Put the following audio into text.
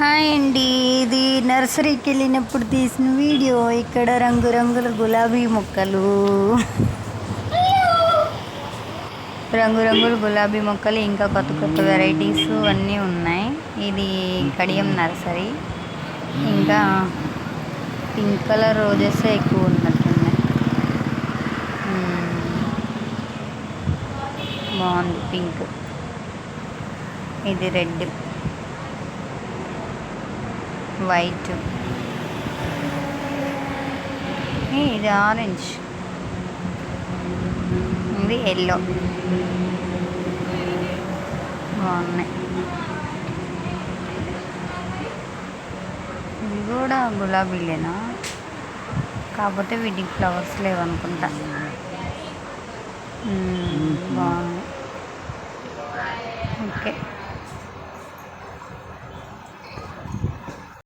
Hi అండి. ఇది నర్సరీకి వెళ్ళినప్పుడు తీసిన వీడియో. ఇక్కడ రంగురంగుల గులాబీ మొక్కలు. రంగురంగుల గులాబీ మొక్కలు ఇంకా కొత్త కొత్త వెరైటీస్ అన్నీ ఉన్నాయి. ఇది కడియం నర్సరీ. ఇంకా పింక్ కలర్ రోజెస్ ఎక్కువ ఉన్నట్టున్నాయి. బాగుంది పింక్. ఇది రెడ్. వైట్. ఇది ఆరెంజ్. ఇది ఎల్లో బాగున్నాయి. ఇవి కూడా గులాబీలేనా? కాకపోతే వీటికి ఫ్లవర్స్ లేవనుకుంటా. బాగున్నాయి. ఓకే.